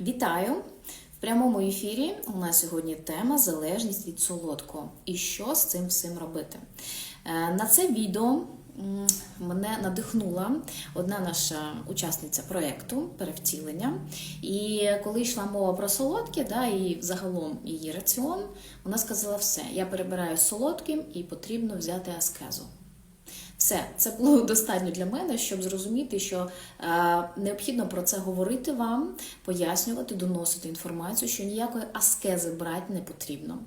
Вітаю! В прямому ефірі у нас сьогодні тема залежність від солодкого і що з цим всім робити. Е, На це відео мене надихнула одна наша учасниця проєкту перевтілення. І коли йшла мова про солодке, да, і загалом її раціон, вона сказала: все, я перебираю солодким і потрібно взяти аскезу. Все, це було достатньо для мене, щоб зрозуміти, що е, необхідно про це говорити вам, пояснювати, доносити інформацію, що ніякої аскези брати не потрібно.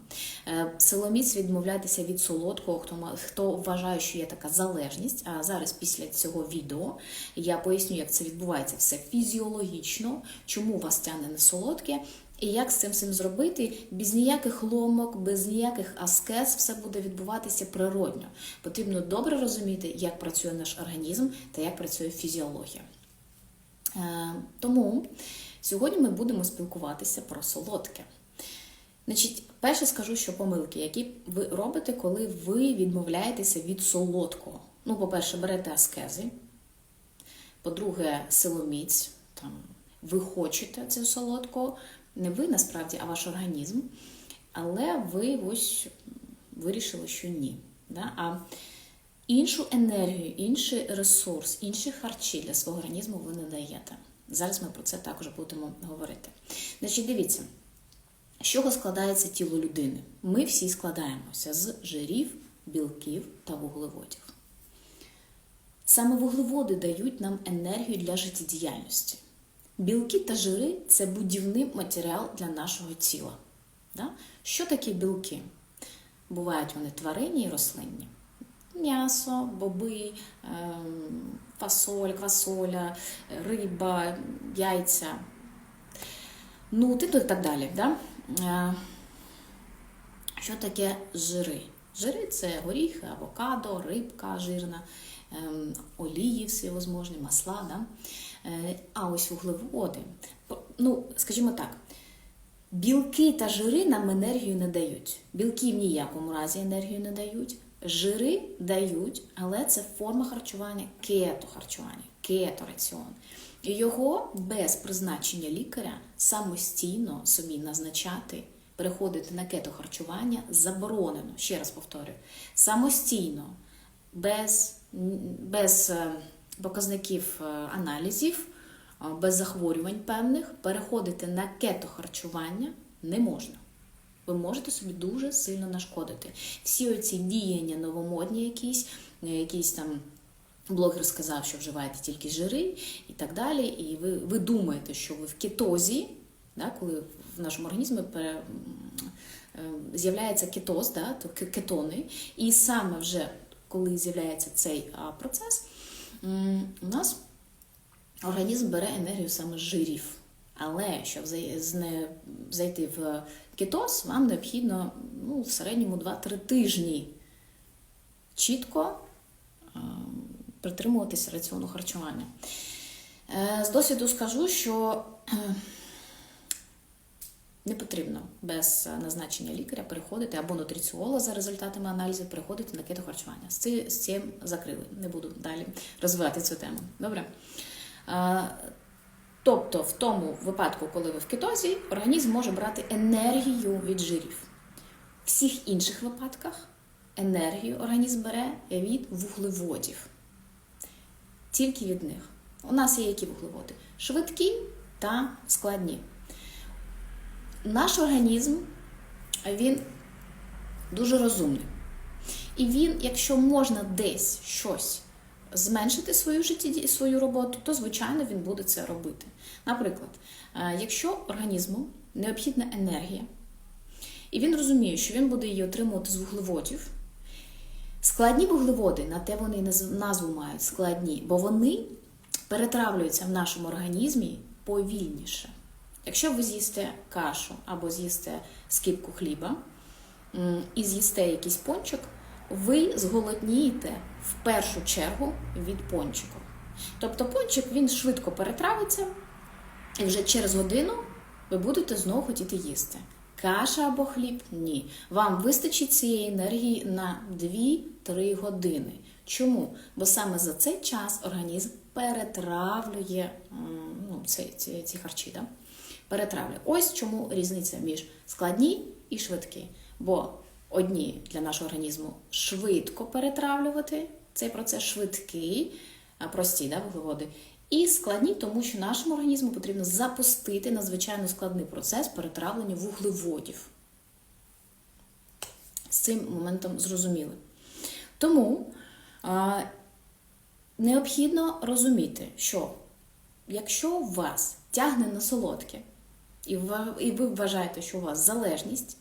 Е, силоміць відмовлятися від солодкого, хто хто вважає, що є така залежність. А зараз, після цього відео, я поясню, як це відбувається все фізіологічно, чому вас тягне на солодке. І як з цим всім зробити без ніяких ломок, без ніяких аскез, все буде відбуватися природньо. Потрібно добре розуміти, як працює наш організм та як працює фізіологія. Е, Тому сьогодні ми будемо спілкуватися про солодке. Значить, перше скажу, що помилки, які ви робите, коли ви відмовляєтеся від солодкого. Ну, по-перше, берете аскези, по-друге, силоміць, там, ви хочете це солодкого, не ви насправді, а ваш організм, але ви ось вирішили, що ні. Да? А іншу енергію, інший ресурс, інші харчі для свого організму ви не даєте. Зараз ми про це також будемо говорити. Значить, дивіться, з чого складається тіло людини? Ми всі складаємося з жирів, білків та вуглеводів. Саме вуглеводи дають нам енергію для життєдіяльності. Білки та жири це будівний матеріал для нашого тіла. Що таке білки? Бувають вони тваринні і рослинні. М'ясо, боби, ем, фасоль, квасоля, риба, яйця. Ну, тут так далі. Да? Е, Що таке жири? Жири це горіхи, авокадо, рибка жирна, ем, олії всевозможні, масла. Да? Е, А ось вуглеводи. Ну, скажімо так, білки та жири нам енергію не дають. Білки в ніякому разі енергію не дають. Жири дають, але це форма харчування кетохарчування, кетораціон. І його без призначення лікаря самостійно собі назначати, переходити на кетохарчування заборонено. Ще раз повторюю, самостійно, без, без е, показників е, аналізів, е, без захворювань певних, переходити на кетохарчування не можна. Ви можете собі дуже сильно нашкодити. Всі оці діяння новомодні, якісь, е, якісь там блогер сказав, що вживаєте тільки жири і так далі. І ви, ви думаєте, що ви в кетозі, да, коли в нашому організмі пере, е, з'являється кетоз, да, то кетони, і саме вже коли з'являється цей процес, у нас організм бере енергію саме з жирів. Але щоб зайти в кетоз, вам необхідно ну, в середньому 2-3 тижні чітко притримуватися раціону харчування. Е, З досвіду скажу, що не потрібно без назначення лікаря переходити або нутриціолога за результатами аналізу переходити на кетохарчування. З цим закрили. Не буду далі розвивати цю тему. Добре? Е, Тобто, в тому випадку, коли ви в кетозі, організм може брати енергію від жирів. В всіх інших випадках енергію організм бере від вуглеводів. Тільки від них. У нас є які вуглеводи? Швидкі та складні. Наш організм він дуже розумний. І він, якщо можна десь щось зменшити свою житті, свою роботу, то звичайно він буде це робити. Наприклад, е, якщо організму необхідна енергія, і він розуміє, що він буде її отримувати з вуглеводів, складні вуглеводи, на те вони назву мають складні, бо вони перетравлюються в нашому організмі повільніше. Якщо ви з'їсте кашу або з'їсте скипку хліба і з'їсте якийсь пончик, ви зголоднієте в першу чергу від пончику. Тобто пончик він швидко перетравиться, і вже через годину ви будете знову хотіти їсти. Каша або хліб ні. Вам вистачить цієї енергії на 2-3 години. Чому? Бо саме за цей час організм перетравлює ну, ці, ці, ці харчі. Да? Перетравлює. Ось чому різниця між складні і швидкі. Бо одні для нашого організму швидко перетравлювати цей процес швидкий, прості да, вуглеводи. І складні, тому що нашому організму потрібно запустити надзвичайно складний процес перетравлення вуглеводів. З цим моментом зрозуміли. Тому а, необхідно розуміти, що якщо вас тягне на солодке, і ви, вважаєте, що у вас залежність,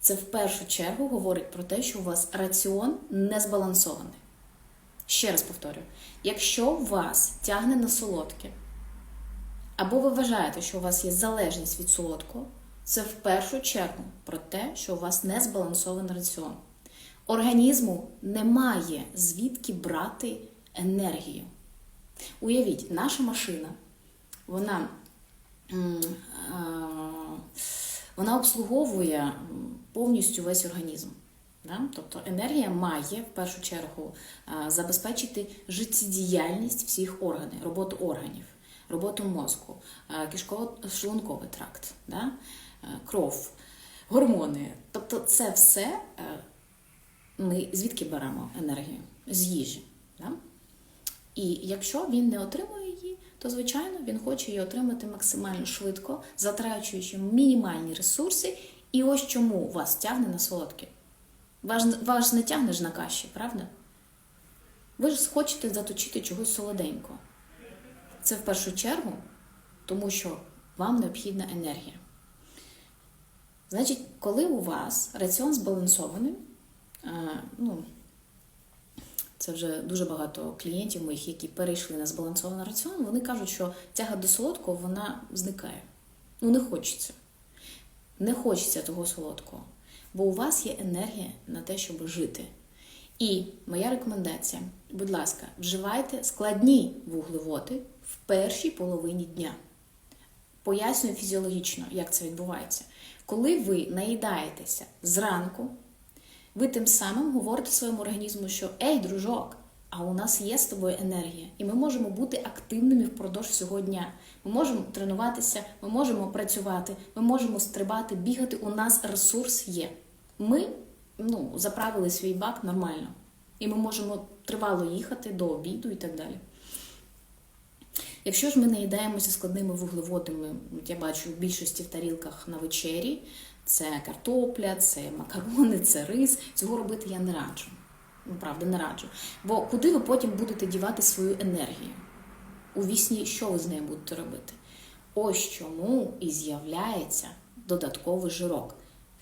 це в першу чергу говорить про те, що у вас раціон не збалансований. Ще раз повторю: якщо вас тягне на солодке, або ви вважаєте, що у вас є залежність від солодкого, це в першу чергу про те, що у вас не збалансований раціон. Організму немає звідки брати енергію. Уявіть, наша машина, вона, вона обслуговує повністю весь організм. Да? Тобто енергія має в першу чергу забезпечити життєдіяльність всіх органів, роботу органів, роботу мозку, кишково-шлунковий тракт, да? кров, гормони. Тобто це все е, ми звідки беремо енергію? З їжі. Да? І якщо він не отримує то звичайно він хоче її отримати максимально швидко, затрачуючи мінімальні ресурси. І ось чому вас тягне на солодке. Вас, вас не тягне ж на каші, правда? Ви ж хочете заточити чогось солоденького. Це в першу чергу, тому що вам необхідна енергія. Значить, коли у вас раціон збалансований, е, ну, це вже дуже багато клієнтів моїх, які перейшли на збалансований раціон, вони кажуть, що тяга до солодкого вона зникає. Ну, не хочеться. Не хочеться того солодкого. Бо у вас є енергія на те, щоб жити. І моя рекомендація: будь ласка, вживайте складні вуглеводи в першій половині дня. Пояснюю фізіологічно, як це відбувається. Коли ви наїдаєтеся зранку, ви тим самим говорите своєму організму, що Ей, дружок, а у нас є з тобою енергія, і ми можемо бути активними впродовж всього дня. Ми можемо тренуватися, ми можемо працювати, ми можемо стрибати, бігати. У нас ресурс є. Ми ну, заправили свій бак нормально, і ми можемо тривало їхати до обіду і так далі. Якщо ж ми наїдаємося складними вуглеводами, я бачу в більшості в тарілках на вечері, це картопля, це макарони, це рис. Цього робити я не раджу. Ну, правда, не раджу. Бо куди ви потім будете дівати свою енергію? У вісні що ви з нею будете робити? Ось чому і з'являється додатковий жирок.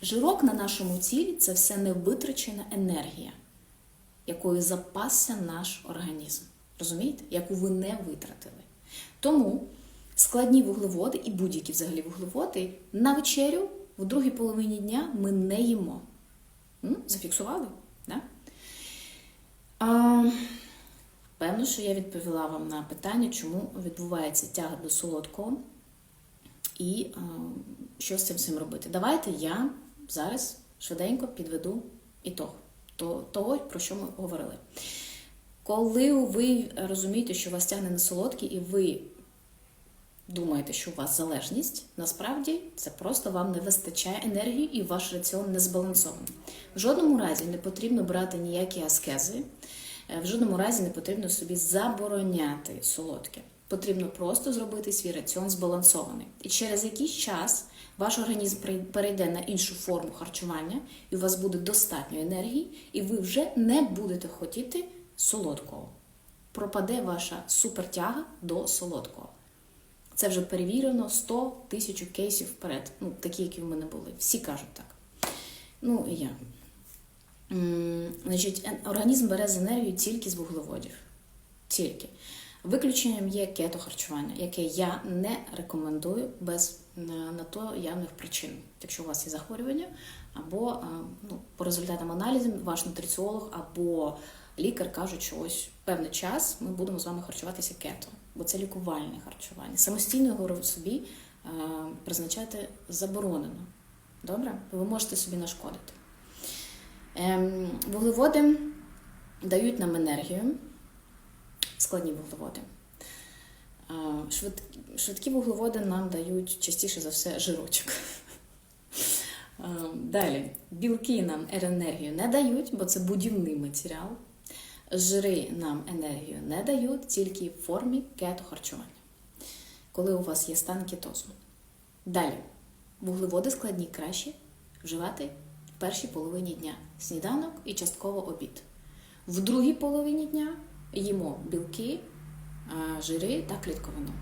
Жирок на нашому тілі це все невитрачена енергія, якою запасся наш організм. Розумієте? Яку ви не витратили. Тому складні вуглеводи і будь-які взагалі вуглеводи на вечерю в другій половині дня ми не їмо. Зафіксували? Да? А, Певно, що я відповіла вам на питання, чому відбувається тяга до солодкого і а, що з цим всім робити. Давайте я зараз швиденько підведу ітог того, про що ми говорили. Коли ви розумієте, що вас тягне на солодкі, і ви думаєте, що у вас залежність, насправді це просто вам не вистачає енергії і ваш раціон не збалансований. В жодному разі не потрібно брати ніякі аскези, в жодному разі не потрібно собі забороняти солодке. Потрібно просто зробити свій раціон збалансований. І через якийсь час ваш організм перейде на іншу форму харчування, і у вас буде достатньо енергії, і ви вже не будете хотіти солодкого. Пропаде ваша супертяга до солодкого. Це вже перевірено 100 тисяч кейсів вперед. Ну, такі, які в мене були. Всі кажуть так. Ну і я. Значить, Організм бере з енергію тільки з вуглеводів. Тільки. Виключенням є кетохарчування, яке я не рекомендую без на то явних причин. Якщо у вас є захворювання, або ну, по результатам аналізів ваш нутриціолог або лікар кажуть, що ось певний час ми будемо з вами харчуватися кето, бо це лікувальне харчування. Самостійно говорю собі призначати заборонено. Добре? Ви можете собі нашкодити. Ем, вуглеводи дають нам енергію. складні вуглеводи. Швидкі вуглеводи нам дають частіше за все жирочок. Е, Далі, білки нам енергію не дають, бо це будівний матеріал. Жири нам енергію не дають тільки в формі кетохарчування, коли у вас є стан кетозу. Далі, вуглеводи складні краще вживати в першій половині дня сніданок і частково обід. В другій половині дня їмо білки, жири та клітковину.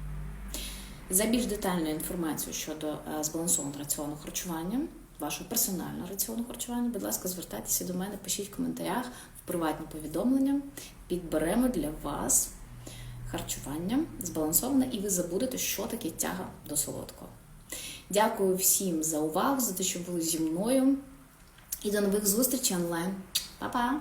За більш детальну інформацію щодо е, збалансованого раціону харчування, вашого персонального раціону харчування, будь ласка, звертайтеся до мене, пишіть в коментарях в приватні повідомлення. Підберемо для вас харчування збалансоване, і ви забудете, що таке тяга до солодкого. Дякую всім за увагу, за те, що були зі мною. І до нових зустрічей онлайн. Па-па!